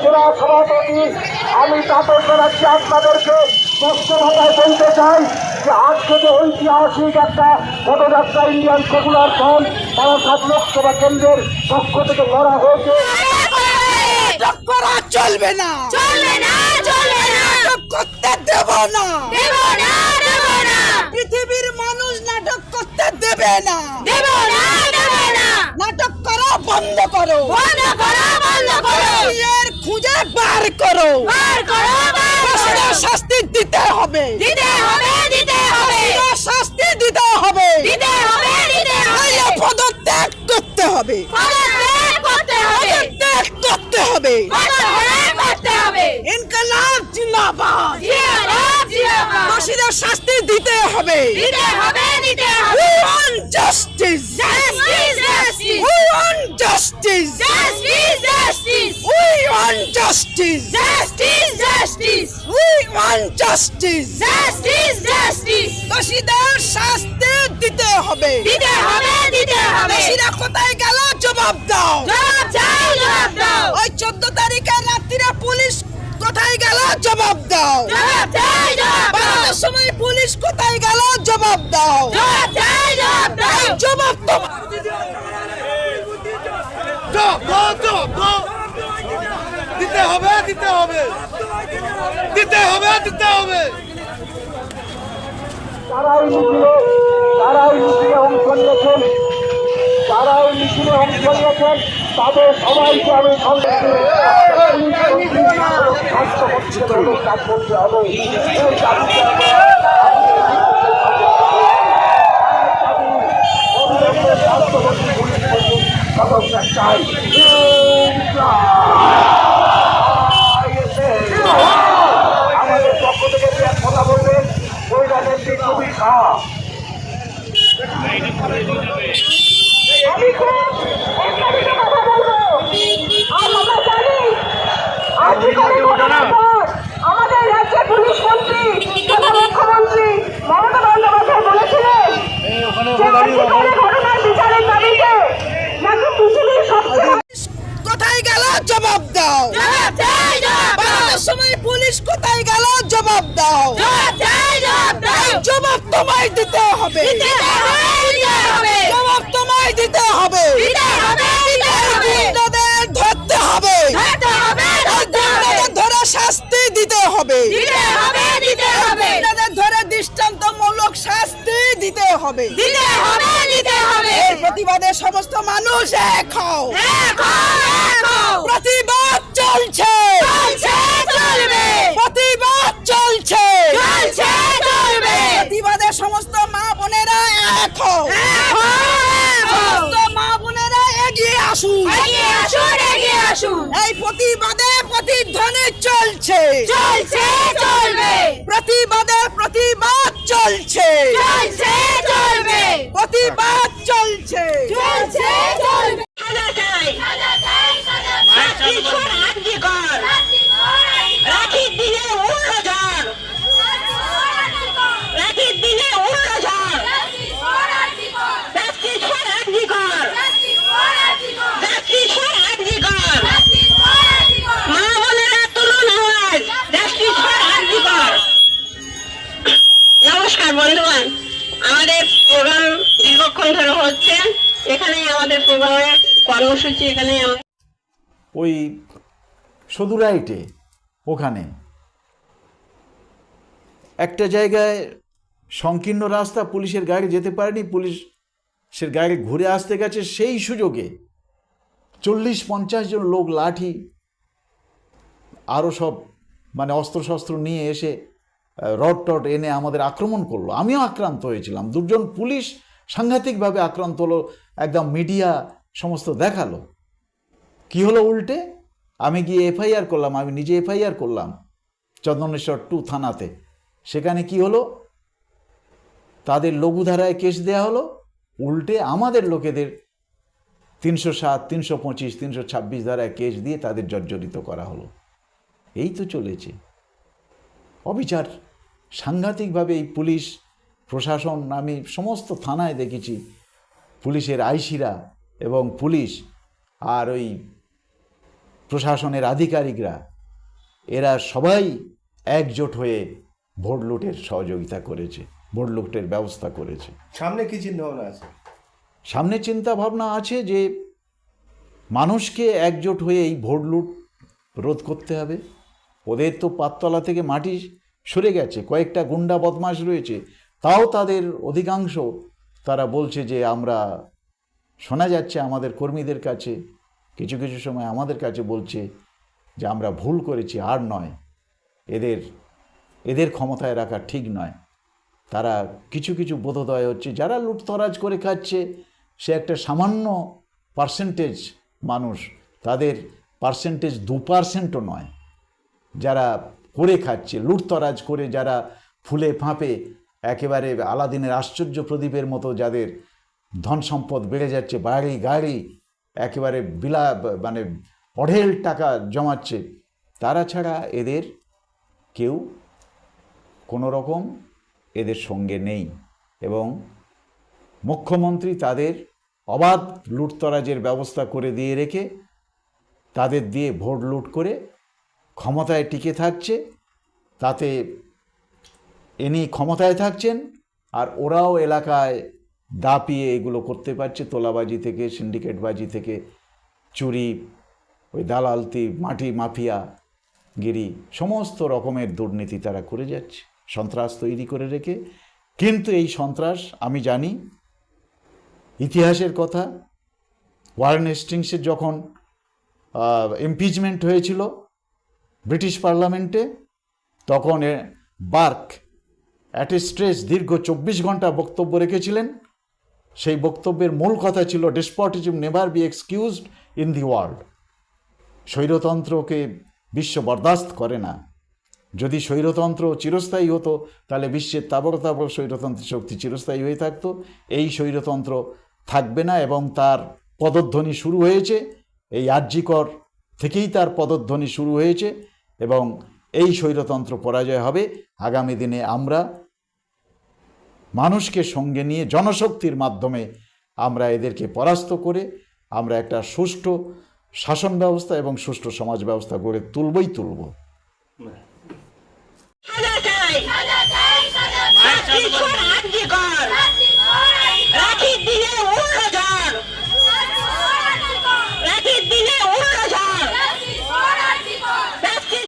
জেলা সভাপতি আমি তাপর করাচ্ছি আপনাদেরকে। স্পষ্ট ভাষায় বলতে চাই যে আজকে যে ঐতিহাসিক একটা পদযাত্রা Indian secular front Barasat Lok Sabha কেন্দ্রের পক্ষ থেকে করা হয়েছে। নাটক করা চলবে না। চলবে না চলবে না। নাটক করতে দেব না। দেব না দেব না। পৃথিবীর মানুষ নাটক করতে দেবে না। দেব না দেব না। নাটক করা বন্ধ করো। বন্ধ করো বন্ধ করো। খুঁজে বার করো। বার করো শাস্তি দিতে হবে। দিতে হবে দিতে হবে। শাস্তি দিতে হবে। দিতে হবে দিতে হবে। পদত্যাগ করতে হবে। পদত্যাগ করতে হবে। পদত্যাগ করতে হবে। পদত্যাগ করতে হবে। ইনকলাব জিন্দাবাদ। জিয়াবাদ দোষীদের শাস্তি দিতে হবে। দিতে হবে দিতে হবে justice. Justice justice We want justice. Justice justice দোষীদের শাস্তি দিতে হবে। দিতে হবে দিতে হবে। দোষীরা কোথায় গেল? জবাব দাও। জবাব চাই জবাব দাও। ওই চোদ্দ তারিখে রাত্রিরে পুলিশ কোথায় গেল? জবাব দাও। জবাব চাই জবাব দাও। সময় পুলিশ কোথায় গেল? জবাব দাও। জবাব চাই জবাব দাও এই জবাব তো দিতে হবে দিতে হবে। দিতে হবে দিতে হবে। তারাই মিছিলে তারাই মিছিলে অংশ নিয়েছেন তারাই মিছিলে অংশ নিয়েছেন তাদের সবাইকে আমি কাজ করতে হবে এই দাবিতে অবিলম্বে স্বাস্থ্যমন্ত্রী Ah. তোমায় দিতে হবে। জবাব তোমায় দিতে হবে। ধরতে হবে। ধরে শাস্তি দিতে হবে। ধরে দৃষ্টান্তমূলক শাস্তি দিতে হবে। প্রতিবাদে সমস্ত মানুষ এক হও দেখো দেখো প্রতিবাদ চলছে চলছে চলবে প্রতিবাদ চলছে চলছে চলবে প্রতিবাদে সমস্ত মা বোনেরা এক হও দেখো দেখো সমস্ত মা বোনেরা এগিয়ে আসুন। এগিয়ে আসুন এগিয়ে আসুন। এই প্রতিবাদে প্রতিধ্বনি চলছে। চলছে চলবে। প্রতিবাদে প্রতিবাদ চলছে। চলছে চলবে। প্রতিবাদ চলছে। চলছে চলবে। কর্মসূচি আমাদের ওই সদুরাইটে ওখানে। একটা জায়গায় সংকীর্ণ রাস্তা, পুলিশের গাড়ি যেতে পারেনি, পুলিশের গাড়ি ঘুরে আসতে গেছে সেই সুযোগে চল্লিশ পঞ্চাশ জন লোক লাঠি আরও সব মানে অস্ত্রশস্ত্র নিয়ে এসে রড টড এনে আমাদের আক্রমণ করল। আমিও আক্রান্ত হয়েছিলাম। দুজন পুলিশ সাংঘাতিকভাবে আক্রান্ত হলো। একদম মিডিয়া সমস্ত দেখাল। কি হলো উল্টে? আমি গিয়ে এফআইআর করলাম, আমি নিজে এফআইআর করলাম চন্দনেশ্বর টু থানাতে। সেখানে কি হলো? তাদের লঘুধারায় কেস দেয়া হলো, উল্টে আমাদের লোকেদের তিনশো সাত, তিনশো পঁচিশ, তিনশো ছাব্বিশ ধারায় কেস দিয়ে তাদের জর্জরিত করা হলো। এই তো চলেছে। অবিচার। সাংঘাতিকভাবে এই পুলিশ, প্রশাসন, আমি সমস্ত থানায় দেখেছি, পুলিশের আইসিরা এবং পুলিশ আর ওই প্রশাসনের আধিকারিকরা এরা সবাই একজোট হয়ে ভোট লুটের সহযোগিতা করেছে ভোট লুটের ব্যবস্থা করেছে। সামনে কি চিন্তা ভাবনা আছে? সামনে চিন্তা ভাবনা আছে যে মানুষকে একজোট হয়ে এই ভোট লুট রোধ করতে হবে। ওদের তো পাততলা থেকে মাটি সরে গেছে কয়েকটা গুন্ডা বদমাশ রয়েছে। তাও তাদের অধিকাংশ তারা বলছে যে আমরা শোনা যাচ্ছে আমাদের কর্মীদের কাছে, কিছু কিছু সময় আমাদের কাছে বলছে যে আমরা ভুল করেছি, আর নয়, এদের এদের ক্ষমতায় রাখা ঠিক নয়। তারা কিছু কিছু বোধোদয় হচ্ছে, যারা লুটতরাজ করে খাচ্ছে, সে একটা সামান্য পার্সেন্টেজ মানুষ, তাদের পার্সেন্টেজ দু পার্সেন্টও নয়। যারা করে খাচ্ছে, লুটতরাজ করে, যারা ফুলে ফাঁপে, একেবারে আলাদিনের আশ্চর্য প্রদীপের মতো যাদের ধন সম্পদ বেড়ে যাচ্ছে, বাড়ি গাড়ি, একেবারে বিলা মানে অঢেল টাকা জমাচ্ছে। তারা ছাড়া এদের কেউ কোনো রকম এদের সঙ্গে নেই এবং মুখ্যমন্ত্রী তাদের অবাধ লুটতরাজের ব্যবস্থা করে দিয়ে রেখে তাদের দিয়ে ভোট লুট করে ক্ষমতায় টিকে থাকছে। তাতে ইনি ক্ষমতায় থাকছেন আর ওরাও এলাকায় দাপিয়ে এগুলো করতে পারছে, তোলাবাজি থেকে, সিন্ডিকেটবাজি থেকে, চুরি, ওই দালালতি, মাটি মাফিয়া, গিরি, সমস্ত রকমের দুর্নীতি তারা করে যাচ্ছে। সন্ত্রাস তৈরি করে রেখে, কিন্তু এই সন্ত্রাস, আমি জানি, ইতিহাসের কথা, ওয়ারেন হেস্টিংসের যখন ইমপিচমেন্ট হয়েছিল ব্রিটিশ পার্লামেন্টে, তখন বার্ক অ্যাট এ স্ট্রেস দীর্ঘ চব্বিশ ঘণ্টা বক্তব্য রেখেছিলেন সেই বক্তব্যের মূল কথা ছিল despotism never be excused in the world স্বৈরতন্ত্রকে বিশ্ব বরদাস্ত করে না। যদি স্বৈরতন্ত্র চিরস্থায়ী হতো, তাহলে বিশ্বের তাবর তাবর স্বৈরতন্ত্রের শক্তি চিরস্থায়ী হয়ে থাকতো। এই স্বৈরতন্ত্র থাকবে না এবং তার পদধ্বনি শুরু হয়েছে। এই আর্যিকর থেকেই তার পদধ্বনি শুরু হয়েছে এবং এই স্বৈরতন্ত্র পরাজয় হবে। আগামী দিনে আমরা মানুষকে সঙ্গে নিয়ে জনশক্তির মাধ্যমে আমরা এদেরকে পরাস্ত করে আমরা একটা সুষ্ঠু শাসন ব্যবস্থা এবং সুষ্ঠু সমাজ ব্যবস্থা গড়ে তুলবই তুলব